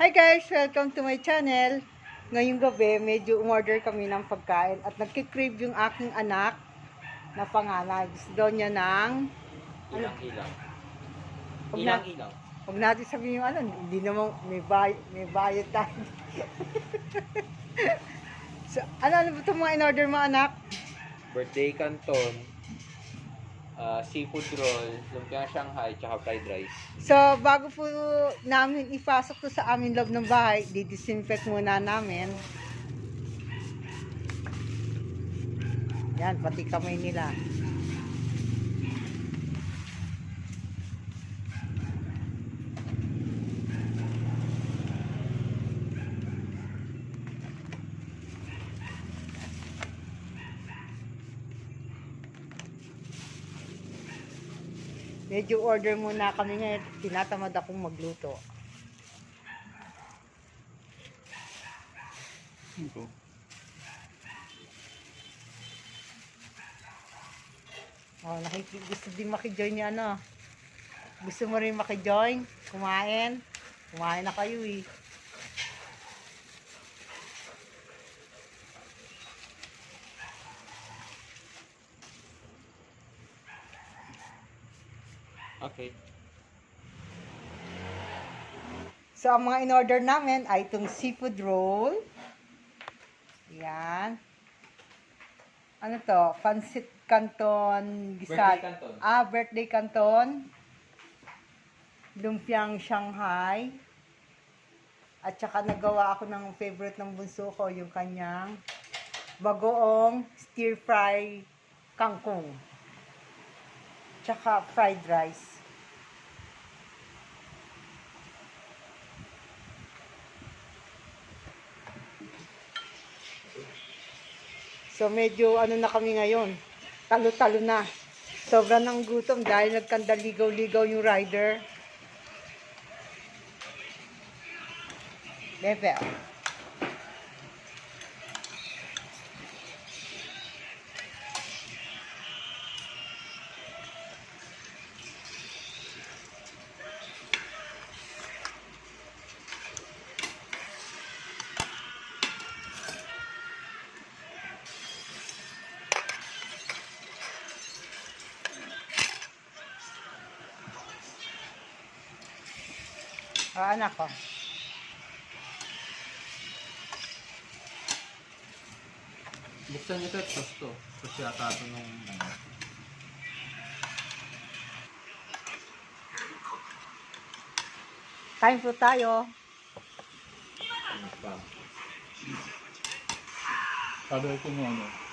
Hi guys! Welcome to my channel. Ngayong gabi, medyo umorder kami ng pagkain at nagkikrave yung aking anak na panganay. Gusto daw niya ng... Ilang ilaw? Huwag natin sabihin yung ano, hindi naman may, bay, may bayad tayo. so, ano, ano ba itong mga in-order mo anak? Birthday canton, ah, seafood roll, lumpia Shanghai, tsaka fried rice. So, bago po namin ipasok to sa aming loob ng bahay, didisinfect muna namin. Yan, pati kamay nila. Medyo order muna kami ngayon. Tinatamad akong magluto. Oh, nakikita gusto din makijoin niya ano. Gusto mo rin makijoin? Kumain? Kumain na kayo eh. Okay. So, ang mga in-order namin ay itong seafood roll. Yan. Ano to? Pancit Canton Gisat. Birthday canton. Ah, birthday canton. Lumpiang Shanghai. At saka nagawa ako ng favorite ng bunso ko, yung kanyang bagoong stir fry kangkong. Tsaka fried rice. So medyo ano na kami ngayon, talo-talo na. Sobra ng gutom dahil nagkandaligaw-ligaw yung rider. Bebe. Ah, anak ko. Buksan niyo ito at sauce to. Tapos yata ito nung... Kain po tayo. ano. Sabi ko mo ano,